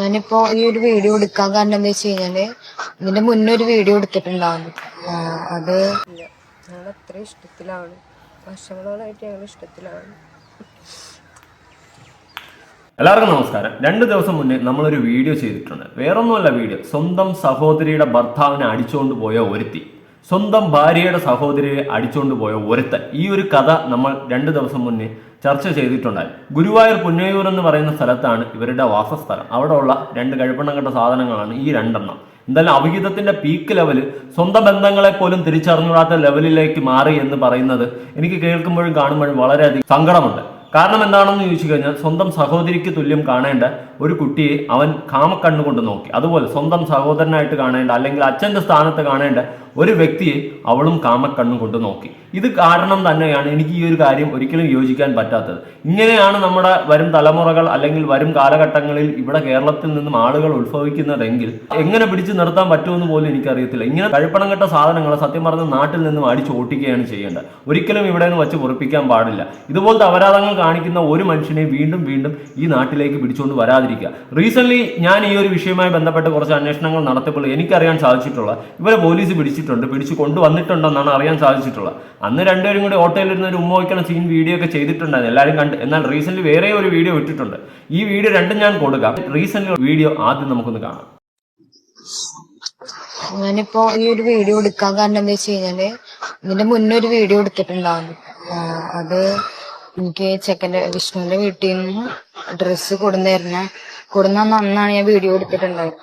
ഞാനിപ്പോ ഈ ഒരു വീഡിയോ എടുക്കാൻ കാരണം എന്താ വെച്ച് കഴിഞ്ഞാൽ ഇതിന്റെ മുന്നേ ഒരു വീഡിയോ എടുത്തിട്ടുണ്ടാവും അത് ഞങ്ങൾ അത്ര ഇഷ്ടത്തിലാണ്. വർഷങ്ങളോളായിട്ട് ഞങ്ങൾ ഇഷ്ടത്തിലാണ്. എല്ലാവർക്കും നമസ്കാരം. രണ്ട് ദിവസം മുന്നേ നമ്മളൊരു വീഡിയോ ചെയ്തിട്ടുണ്ട്. വേറൊന്നുമല്ല വീഡിയോ. സ്വന്തം സഹോദരിയുടെ ഭർത്താവിനെ അടിച്ചുകൊണ്ട് പോയ ഒരുത്തി. സ്വന്തം ഭാര്യയുടെ സഹോദരിയെ അടിച്ചുകൊണ്ട് പോയ ഒരുത്തൻ. ഈ ഒരു കഥ നമ്മൾ രണ്ട് ദിവസം മുന്നേ ചർച്ച ചെയ്തിട്ടുണ്ടായി. ഗുരുവായൂർ പുന്നയൂർ എന്ന് പറയുന്ന സ്ഥലത്താണ് ഇവരുടെ വാസസ്ഥലം. അവിടെയുള്ള രണ്ട് കഴിപ്പെണ്ണം കെട്ട സാധനങ്ങളാണ് ഈ രണ്ടെണ്ണം. എന്തായാലും അവിഹിതത്തിന്റെ പീക്ക് ലെവൽ സ്വന്തം ബന്ധങ്ങളെ പോലും തിരിച്ചറിഞ്ഞൂടാത്ത ലെവലിലേക്ക് മാറി എന്ന് പറയുന്നത് എനിക്ക് കേൾക്കുമ്പോഴും കാണുമ്പോഴും വളരെയധികം സങ്കടമുണ്ട്. കാരണം എന്താണെന്ന് ചോദിച്ചു കഴിഞ്ഞാൽ സ്വന്തം സഹോദരിക്ക് തുല്യം കാണേണ്ട ഒരു കുട്ടിയെ അവൻ കാമക്കണ്ണുകൊണ്ട് നോക്കി. അതുപോലെ സ്വന്തം സഹോദരനായിട്ട് കാണേണ്ട അല്ലെങ്കിൽ അച്ഛന്റെ സ്ഥാനത്ത് കാണേണ്ട ഒരു വ്യക്തിയെ അവളും കാമക്കണ്ണും കൊണ്ട് നോക്കി. ഇത് കാരണം തന്നെയാണ് എനിക്ക് ഈ ഒരു കാര്യം ഒരിക്കലും യോജിക്കാൻ പറ്റാത്തത്. ഇങ്ങനെയാണ് നമ്മുടെ വരും തലമുറകൾ അല്ലെങ്കിൽ വരും കാലഘട്ടങ്ങളിൽ ഇവിടെ കേരളത്തിൽ നിന്നും ആളുകൾ ഉത്ഭവിക്കുന്നതെങ്കിൽ എങ്ങനെ പിടിച്ചു നിർത്താൻ പറ്റുമെന്ന് പോലും എനിക്കറിയത്തില്ല. ഇങ്ങനെ കഴിപ്പണം കെട്ട സാധനങ്ങൾ സത്യം പറഞ്ഞ നാട്ടിൽ നിന്നും അടിച്ചു ഓട്ടിക്കുകയാണ് ചെയ്യേണ്ടത്. ഒരിക്കലും ഇവിടെ നിന്ന് വച്ച് പൊറപ്പിക്കാൻ പാടില്ല. ഇതുപോലത്തെ അപരാധങ്ങൾ കാണിക്കുന്ന ഒരു മനുഷ്യനെ വീണ്ടും വീണ്ടും ഈ നാട്ടിലേക്ക് പിടിച്ചുകൊണ്ട് വരാതിരിക്കുക. റീസെന്റ് ഞാൻ ഈ ഒരു വിഷയവുമായി ബന്ധപ്പെട്ട് കുറച്ച് അന്വേഷണങ്ങൾ നടത്തിയപ്പോൾ എനിക്കറിയാൻ സാധിച്ചിട്ടുള്ള ഇവരെ പോലീസ് പിടിച്ചിട്ടുണ്ട് പിടിച്ചു കൊണ്ടുവന്നിട്ടുണ്ടെന്നാണ് അറിയാൻ സാധിച്ചിട്ടുള്ളത്. അന്ന് രണ്ടുപേരും കൂടി ഓട്ടോയിലിരുന്ന് ഒരു ഉമ്മ വയ്ക്കുന്ന സീൻ വീഡിയോ ഒക്കെ ചെയ്തിട്ടുണ്ടായിരുന്നു എല്ലാവരും കണ്ട്. എന്നാൽ റീസെന്റ് വേറെ ഒരു വീഡിയോ ഇട്ടിട്ടുണ്ട്. ഈ വീഡിയോ രണ്ടും ഞാൻ കൊടുക്കാം. റീസെന്റ് വീഡിയോ ആദ്യം നമുക്കൊന്ന് കാണാം. ഞാനിപ്പോ ഈ ഒരു വീഡിയോ എടുക്കാൻ കാരണം എന്താ വെച്ച് കഴിഞ്ഞാൽ ഇതിന്റെ മുന്നേ ഒരു വീഡിയോ എടുത്തിട്ടുണ്ടാവും അത് എനിക്ക് ചെക്കന്റെ വിഷ്ണുവിന്റെ വീട്ടിൽ നിന്ന് ഡ്രസ്സ് കൊടുന്നായിരുന്ന കൊടുന്ന അന്നാണ് ഞാൻ വീഡിയോ എടുത്തിട്ടുണ്ടായത്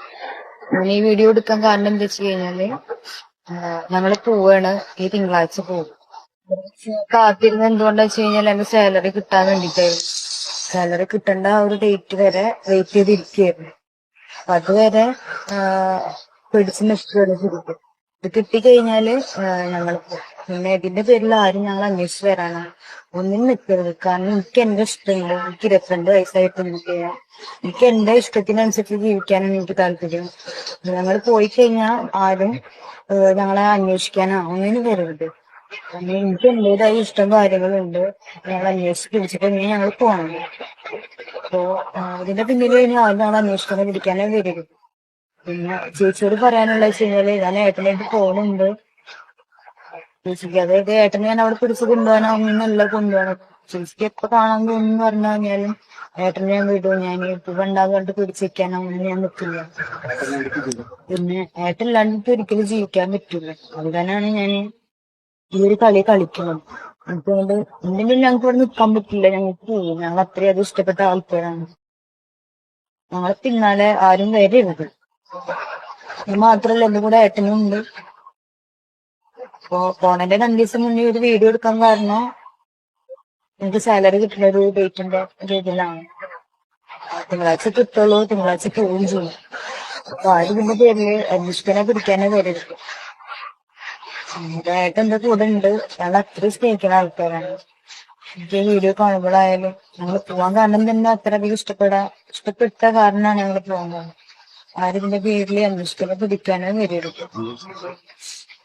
ഞാൻ ഈ വീഡിയോ എടുക്കാൻ കാരണം എന്താ വെച്ച് കഴിഞ്ഞാൽ ഞങ്ങൾ പോവാണ്. ഈ തിങ്കളാഴ്ച പോകും കാത്തിരുന്ന് എന്തുകൊണ്ടാ വെച്ച് കഴിഞ്ഞാൽ എന്റെ സാലറി കിട്ടാൻ വേണ്ടിട്ടായിരുന്നു സാലറി കിട്ടേണ്ട ആ ഒരു ഡേറ്റ് വരെ വെയിറ്റ് ചെയ്തിരിക്കുകയായിരുന്നു. അതുവരെ പിടിച്ചു നിൽക്കുകയാണ് ശരിക്കും കിട്ടിക്കഴിഞ്ഞാൽ ഞങ്ങൾ പിന്നെ ഇതിന്റെ പേരിൽ ആരും ഞങ്ങൾ അന്വേഷിച്ച് വരാനാണ്. ഒന്നിനും നിൽക്കരുത്. കാരണം എനിക്ക് എന്റെ ഇഷ്ടമില്ല. എനിക്ക് ഇരുപത്തിരണ്ട് വയസ്സായിട്ട് എനിക്ക് എനിക്ക് എന്റെ ഇഷ്ടത്തിനനുസരിച്ച് ജീവിക്കാനാണ് എനിക്ക് താല്പര്യം. ഞങ്ങൾ പോയി കഴിഞ്ഞാൽ ആരും ഞങ്ങളെ അന്വേഷിക്കാനോ ഒന്നിനും വരരുത്. കാരണം എനിക്ക് എന്റേതായ ഇഷ്ടം കാര്യങ്ങളുണ്ട് ഞങ്ങൾ അന്വേഷിച്ച് പിടിച്ചിട്ട് ഞങ്ങൾ പോകണം അപ്പോ അതിന്റെ പിന്നിൽ ഇനി ആരും ഞങ്ങൾ അന്വേഷിക്കാനോ പിടിക്കാനോ വരരുത്. പിന്നെ ചേച്ചിയോട് പറയാനുള്ള വെച്ച് കഴിഞ്ഞാൽ ഞാൻ ഏട്ടനായിട്ട് പോകുന്നുണ്ട് ചേച്ചിക്ക് അതായത് ഏട്ടനെ ഞാൻ അവിടെ പിടിച്ച് കൊണ്ടുപോകാനോ ഒന്നല്ല കൊണ്ടുപോകണം. ചേച്ചിക്ക് എപ്പോ കാണാൻ തോന്നുന്നു പറഞ്ഞു കഴിഞ്ഞാലും ഏട്ടനെ ഞാൻ വിടും. ഞാൻ ഇപ്പൊ വേണ്ടാന്ന് പറഞ്ഞിട്ട് പിടിച്ച് വെക്കാനോ ഒന്നും ഞാൻ നിൽക്കില്ല പിന്നെ ഏട്ടനില്ലാണ്ട് എനിക്ക് ഒരിക്കലും ജീവിക്കാൻ പറ്റില്ല. അതുകൊണ്ടാണ് ഞാൻ ഈ ഒരു കളി കളിക്കുന്നത്. അതുകൊണ്ട് എന്തെങ്കിലും ഞങ്ങൾക്ക് ഇവിടെ നിൽക്കാൻ പറ്റില്ല. ഞങ്ങൾക്ക് പോകും ഞങ്ങൾ അത്രയും അത് ഇഷ്ടപ്പെട്ട ആൾക്കാരാണ്. ഞങ്ങളെ പിന്നാലെ ആരും വരരുത്. ഇത് മാത്രല്ല എന്റെ കൂടെ ഏട്ടനും ഉണ്ട്. അപ്പൊ പോണന്റെ രണ്ടു ദിവസം മുന്നേ ഒരു വീഡിയോ എടുക്കാൻ കാരണം എനിക്ക് സാലറി കിട്ടുന്ന ഒരു ഡേറ്റിന്റെ രീതിയിലാണ്. തിങ്കളാഴ്ച കിട്ടുള്ളൂ തിങ്കളാഴ്ച പോവുകയും ചെയ്യും. അപ്പൊ ആരും ഇതിന്റെ പേരിൽ അന്വേഷിക്കാനെ പിടിക്കാനേ വരരുത് ഏട്ടൻ എന്റെ കൂടെ ഉണ്ട്. ഞങ്ങൾ അത്രയും സ്നേഹിക്കുന്ന ആൾക്കാരാണ്. എനിക്ക് വീഡിയോ കാണുമ്പോഴായാലും ഞങ്ങൾ പോവാൻ കാരണം തന്നെ അത്രയധികം ഇഷ്ടപ്പെടാ ഇഷ്ടപ്പെട്ട കാരണമാണ് ഞങ്ങൾ പോകുന്നത് ആരും ഇതിന്റെ പേരിൽ അന്വേഷിക്കാനോ പിടിക്കാനോ വരരുത്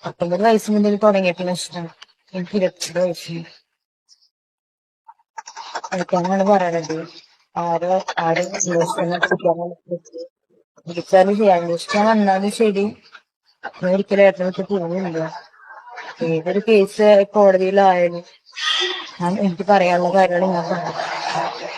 പത്തൊമ്പത് വയസ്സ് മുതൽ തുടങ്ങിയിട്ടുള്ള ഇഷ്ടമാണ് എനിക്ക് ഇരുപത്തിരണ്ട് വയസ്സിന് അതൊക്കെയാണ് പറയണത്. ആരോ ആരും വിളിച്ചാലും ശരി അന്വേഷിക്കാൻ വന്നാലും ശരി. ഒരിക്കലും ഏട്ടനെ വിട്ട് പോകുന്നില്ല ഏതൊരു കേസ് കോടതിയിലായാലും ഞാൻ എനിക്ക് പറയാനുള്ള കാര്യങ്ങൾ ഞാൻ പറഞ്ഞു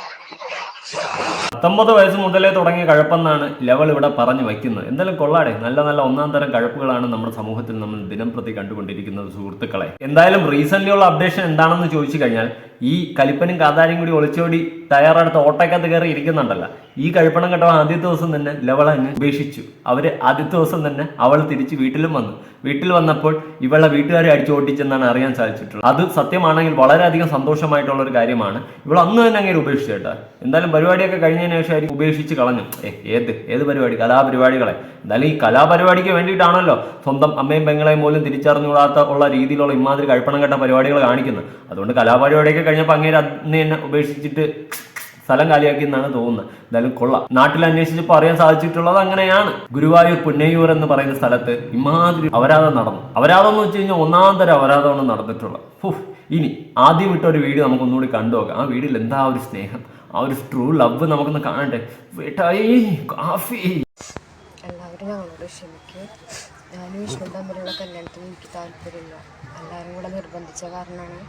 പത്തൊമ്പത് വയസ്സ് മുതലേ തുടങ്ങിയ കഴപ്പെന്നാണ് ലെവൽ ഇവിടെ പറഞ്ഞു വയ്ക്കുന്നത്. എന്തായാലും കൊള്ളാടെ. നല്ല നല്ല ഒന്നാം തരം കഴപ്പുകളാണ് നമ്മുടെ സമൂഹത്തിൽ നമ്മൾ ദിനം പ്രതി കണ്ടുകൊണ്ടിരിക്കുന്നത് സുഹൃത്തുക്കളെ. എന്തായാലും റീസെന്റ് ഉള്ള അപ്ഡേഷൻ എന്താണെന്ന് ചോദിച്ചു കഴിഞ്ഞാൽ ഈ കലിപ്പനും കാതാരിയും കൂടി ഒളിച്ചോടി തയ്യാറെടുത്ത് ഓട്ടക്കകത്ത് കയറി ഇരിക്കുന്നുണ്ടല്ലോ. ഈ കഴിപ്പണം കെട്ടവൻ ആദ്യത്തെ ദിവസം തന്നെ ലെവൾ അങ്ങ് ഉപേക്ഷിച്ചു. അവർ ആദ്യത്തെ ദിവസം തന്നെ അവൾ തിരിച്ച് വീട്ടിലും വന്നു. വീട്ടിൽ വന്നപ്പോൾ ഇവളെ വീട്ടുകാരെ അടിച്ചു ഓട്ടിച്ചെന്നാണ് അറിയാൻ സാധിച്ചിട്ടുള്ളത്. അത് സത്യമാണെങ്കിൽ വളരെയധികം സന്തോഷമായിട്ടുള്ള ഒരു കാര്യമാണ്. ഇവൾ അന്ന് തന്നെ അങ്ങനെ ഉപേക്ഷിച്ചു കേട്ടോ. എന്തായാലും പരിപാടിയൊക്കെ കഴിഞ്ഞതിന് ശേഷം ആയിരിക്കും ഉപേക്ഷിച്ച് കളഞ്ഞു. ഏ ഏത് ഏത് പരിപാടി? കലാപരിപാടികളെ. എന്തായാലും ഈ കലാപരിപാടിക്ക് വേണ്ടിയിട്ടാണല്ലോ സ്വന്തം അമ്മയും പെങ്ങളെയും പോലും തിരിച്ചറിഞ്ഞുകൂടാത്ത ഉള്ള രീതിയിലുള്ള ഇമാതിരി കഴിപ്പണം കെട്ട പരിപാടികൾ കാണിക്കുന്നത്. അതുകൊണ്ട് കലാപരിപാടിയൊക്കെ കഴിഞ്ഞപ്പോൾ അങ്ങേര് അന്ന് തന്നെ ഉപേക്ഷിച്ചിട്ട് സ്ഥലം കാലിയാക്കി എന്നാണ് തോന്നുന്നത്. എന്തായാലും കൊള്ളാം. നാട്ടിൽ അന്വേഷിച്ചപ്പോൾ അറിയാൻ സാധിച്ചിട്ടുള്ളത് അങ്ങനെയാണ്. ഗുരുവായൂർ പുന്നയൂർ എന്ന് പറയുന്ന സ്ഥലത്ത് ഇമാതിരി അപരാധം നടന്നു. അപരാധം എന്ന് വെച്ച് കഴിഞ്ഞാൽ ഒന്നാം തരം അപരാധമാണ് നടന്നിട്ടുള്ളത്. ഇനി ആദ്യം ഇട്ട ഒരു വീഡിയോ നമുക്കൊന്നുകൂടി കണ്ടു നോക്കാം. ആ വീഡിയോയിൽ എന്താ ഒരു സ്നേഹം? ആ ഒരു ട്രൂ ലവ് നമുക്കൊന്ന് കാണട്ടെ. വേട്ടായി കാഫി. എല്ലാവരും ഞങ്ങളോട് ഞാനും വിഷ്ണു തമ്മിലുള്ള കല്യാണത്തിന് എനിക്ക് താല്പര്യമില്ല. എല്ലാവരും കൂടെ നിർബന്ധിച്ച കാരണമാണ്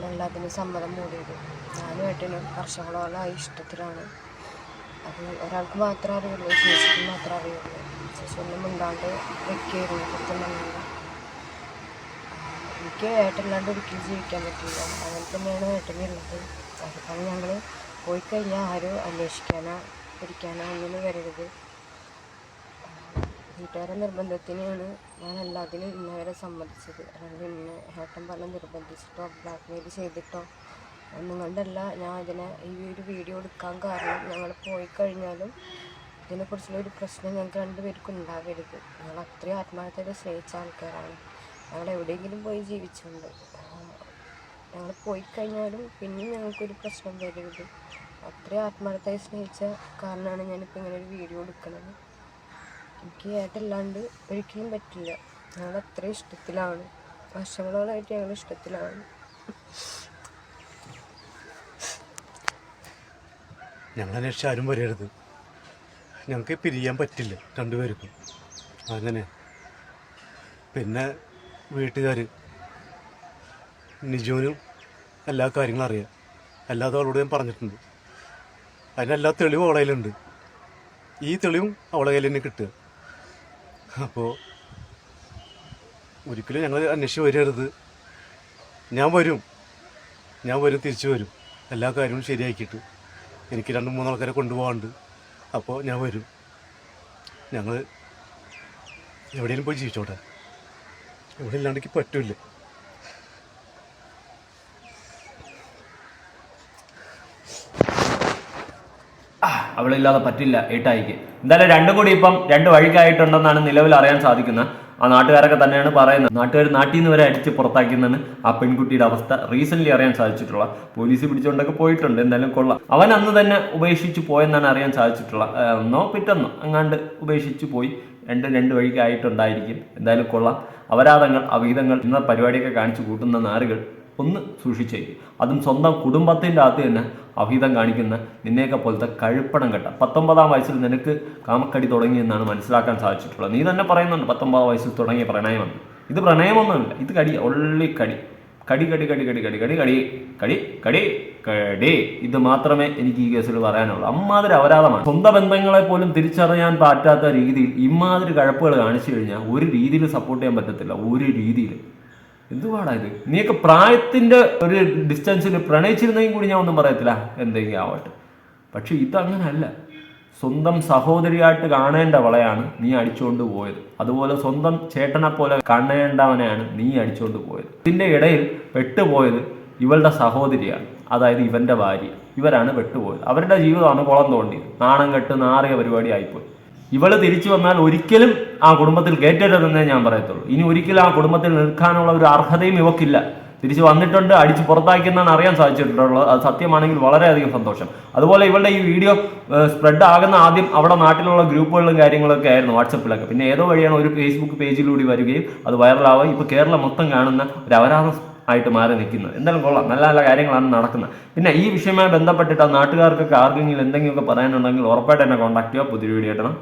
ഞാൻ എല്ലാത്തിനും സമ്മതം മൂടിയത്. ഞാനും ഏട്ടനും വർഷങ്ങളോളമായി ഇഷ്ടത്തിലാണ്. അത് ഒരാൾക്ക് മാത്രമേ അറിയുള്ളൂ ചേച്ചിക്ക് മാത്രമേ അറിയുള്ളൂ. ചേച്ചി ഒന്നും മിണ്ടാണ്ട് സത്യം പറഞ്ഞാൽ എനിക്ക് ഏട്ടനില്ലാണ്ട് ഒരിക്കലും ജീവിക്കാൻ പറ്റില്ല അങ്ങനെ തന്നെയാണ് ഏട്ടനുള്ളത് അതിപ്പോൾ ഞങ്ങൾ പോയി കഴിഞ്ഞാൽ ആരും അന്വേഷിക്കാനോ പിടിക്കാനോ ഒന്നും വരരുത്. വീട്ടുകാരെ നിർബന്ധത്തിനെയാണ് ഞാൻ എല്ലാത്തിനും ഇന്നവരെ സമ്മതിച്ചത്. അല്ലെങ്കിൽ ഇന്നെ ഏട്ടൻ പറഞ്ഞ് നിർബന്ധിച്ചിട്ടോ ബ്ലാക്ക് മെയിൽ ചെയ്തിട്ടോ ഒന്നും കൊണ്ടല്ല ഞാൻ ഇതിനെ ഈ ഒരു വീഡിയോ എടുക്കാൻ കാരണം ഞങ്ങൾ പോയി കഴിഞ്ഞാലും ഇതിനെക്കുറിച്ചുള്ള ഒരു പ്രശ്നം ഞങ്ങൾക്ക് രണ്ടുപേർക്കും ഉണ്ടാകരുത് ഞങ്ങൾ അത്രയും ആത്മാർത്ഥതയോടെ സ്നേഹിച്ച ആൾക്കാരാണ്. ഞങ്ങൾ എവിടെയെങ്കിലും പോയി ജീവിച്ചുണ്ട് ഞങ്ങൾ പോയി കഴിഞ്ഞാലും പിന്നെയും ഞങ്ങൾക്കൊരു പ്രശ്നം വരരുത്. അത്രയും ആത്മാർത്ഥമായി സ്നേഹിച്ച കാരണമാണ് ഞാനിപ്പോൾ ഇങ്ങനെ ഒരു വീഡിയോ എടുക്കുന്നത്. എനിക്ക് ഏട്ടല്ലാണ്ട് ഒരിക്കലും പറ്റില്ല. ഞങ്ങൾ അത്രയും ഇഷ്ടത്തിലാണ്. വർഷങ്ങളോളായിട്ട് ഞങ്ങൾ ഇഷ്ടത്തിലാണ്. അന്വേഷിച്ച് ആരും വരരുത്. ഞങ്ങൾക്ക് പിരിയാൻ പറ്റില്ല രണ്ടുപേർക്കും. അങ്ങനെ. പിന്നെ വീട്ടുകാർ നിജുവിനും എല്ലാ കാര്യങ്ങളും അറിയാം. അല്ലാതെ അവളോട് ഞാൻ പറഞ്ഞിട്ടുണ്ട്. അതിനെല്ലാ തെളിവും അവളെ കയ്യിലുണ്ട്. ഈ തെളിവും അവളെ കയ്യിൽ തന്നെ കിട്ടുക. അപ്പോൾ ഒരിക്കലും ഞങ്ങൾ അന്വേഷിച്ച് വരരുത്. ഞാൻ വരും. ഞാൻ വരും തിരിച്ചു വരും. എല്ലാ കാര്യവും ശരിയാക്കിയിട്ട്. എനിക്ക് രണ്ട് മൂന്ന് ആൾക്കാരെ കൊണ്ടുപോകാണ്ട്. അപ്പോൾ ഞാൻ വരും. ഞങ്ങൾ എവിടെയെങ്കിലും പോയി ജീവിച്ചോട്ടെ. ഇവിടെ ഇല്ലാണ്ടെങ്കിൽ പറ്റില്ല. അവളില്ലാതെ പറ്റില്ല ഏട്ടായിക്ക്. എന്തായാലും രണ്ടും കൂടി ഇപ്പം രണ്ട് വഴിക്കായിട്ടുണ്ടെന്നാണ് നിലവിൽ അറിയാൻ സാധിക്കുന്നത്. ആ നാട്ടുകാരൊക്കെ തന്നെയാണ് പറയുന്നത്. നാട്ടുകാർ നാട്ടിൽ നിന്ന് വരെ അടിച്ച് പുറത്താക്കുന്നതാണ് ആ പെൺകുട്ടിയുടെ അവസ്ഥ റീസെന്റ് അറിയാൻ സാധിച്ചിട്ടുള്ള. പോലീസ് പിടിച്ചുകൊണ്ടൊക്കെ പോയിട്ടുണ്ട്. എന്തായാലും കൊള്ളാം. അവൻ അന്ന് തന്നെ ഉപേക്ഷിച്ച് പോയെന്നാണ് അറിയാൻ സാധിച്ചിട്ടുള്ള. ഒന്നോ പിറ്റെന്നോ അങ്ങാണ്ട് ഉപേക്ഷിച്ച് പോയി. രണ്ട് രണ്ട് വഴിക്കായിട്ടുണ്ടായിരിക്കും. എന്തായാലും കൊള്ളാം. അപരാധങ്ങൾ അവിഹിതങ്ങൾ എന്ന പരിപാടിയൊക്കെ കാണിച്ചു കൂട്ടുന്ന നാറുകൾ ഒന്ന് സൂക്ഷിച്ചേക്കും അതും സ്വന്തം കുടുംബത്തിന്റെ അകത്ത് തന്നെ അഭിതം കാണിക്കുന്ന നിന്നെയൊക്കെ പോലത്തെ കഴുപ്പണം കെട്ട. പത്തൊമ്പതാം വയസ്സിൽ നിനക്ക് കാമക്കടി തുടങ്ങിയെന്നാണ് മനസ്സിലാക്കാൻ സാധിച്ചിട്ടുള്ളത്. നീ തന്നെ പറയുന്നുണ്ട് പത്തൊമ്പതാം വയസ്സിൽ തുടങ്ങിയ പ്രണയമെന്ന് ഇത് പ്രണയമൊന്നുമില്ല ഇത് കടി ഒള്ളി കടി കടി കടി കടി കടി കടി കടി കടി കടി കടി. കടി ഇത് മാത്രമേ എനിക്ക് ഈ കേസിൽ പറയാനുള്ളൂ. അമ്മാതിരി അപരാധമാണ്. സ്വന്തം ബന്ധങ്ങളെ പോലും തിരിച്ചറിയാൻ പറ്റാത്ത രീതിയിൽ ഇമാതിരി കഴപ്പുകൾ കാണിച്ചു കഴിഞ്ഞാൽ ഒരു രീതിയിൽ സപ്പോർട്ട് ചെയ്യാൻ പറ്റത്തില്ല. ഒരു രീതിയിൽ എന്തുവാടാ ഇത്? നീയൊക്കെ പ്രായത്തിന്റെ ഒരു ഡിസ്റ്റൻസിൽ പ്രണയിച്ചിരുന്നെങ്കിൽ കൂടി ഞാൻ ഒന്നും പറയത്തില്ല. എന്തെങ്കിലും ആവട്ടെ. പക്ഷെ ഇതങ്ങനല്ല. സ്വന്തം സഹോദരിയായിട്ട് കാണേണ്ട വളയാണ് നീ അടിച്ചുകൊണ്ട് പോയത്. അതുപോലെ സ്വന്തം ചേട്ടനെ പോലെ കാണേണ്ടവനെയാണ് നീ അടിച്ചുകൊണ്ട് പോയത്. ഇതിന്റെ ഇടയിൽ പെട്ടുപോയത് ഇവളുടെ സഹോദരിയാണ്. അതായത് ഇവന്റെ ഭാര്യ. ഇവരാണ് പെട്ടുപോയത്. അവരുടെ ജീവിതമാണ് കുളം തോണ്ടിയത്. നാണം കെട്ട് നാറിയ പരിപാടി ആയിപ്പോയി. ഇവൾ തിരിച്ചു വന്നാൽ ഒരിക്കലും ആ കുടുംബത്തിൽ കയറ്റരുതെന്നേ ഞാൻ പറയത്തുള്ളൂ. ഇനി ഒരിക്കലും ആ കുടുംബത്തിൽ നിൽക്കാനുള്ള ഒരു അർഹതയും ഇവക്കില്ല. തിരിച്ചു വന്നിട്ടുണ്ട് അടിച്ച് പുറത്താക്കിയെന്നാണ് അറിയാൻ സാധിച്ചിട്ടുള്ളത്. അത് സത്യമാണെങ്കിൽ വളരെയധികം സന്തോഷം. അതുപോലെ ഇവളുടെ ഈ വീഡിയോ സ്പ്രെഡ് ആകുന്ന ആദ്യം അവിടെ നാട്ടിലുള്ള ഗ്രൂപ്പുകളിലും കാര്യങ്ങളൊക്കെ ആയിരുന്നു വാട്സപ്പിലൊക്കെ. പിന്നെ ഏതോ വഴിയാണ് ഒരു ഫേസ്ബുക്ക് പേജിലൂടെ വരികയും അത് വൈറലാവുകയും ഇപ്പോൾ കേരളം മൊത്തം കാണുന്ന ഒരു അപരാധം ആയിട്ട് മാറി നിൽക്കുന്നത് എന്തായാലും കൊള്ളാം. നല്ല നല്ല കാര്യങ്ങളാണ് നടക്കുന്നത്. പിന്നെ ഈ വിഷയവുമായി ബന്ധപ്പെട്ടിട്ട് നാട്ടുകാർക്കൊക്കെ ആർക്കെങ്കിലും എന്തെങ്കിലുമൊക്കെ പറയാനുണ്ടെങ്കിൽ ഉറപ്പായിട്ട് എന്നെ കോൺടാക്ട് ചെയ്യുക. പുതിയ വീഡിയോ ഇടണം.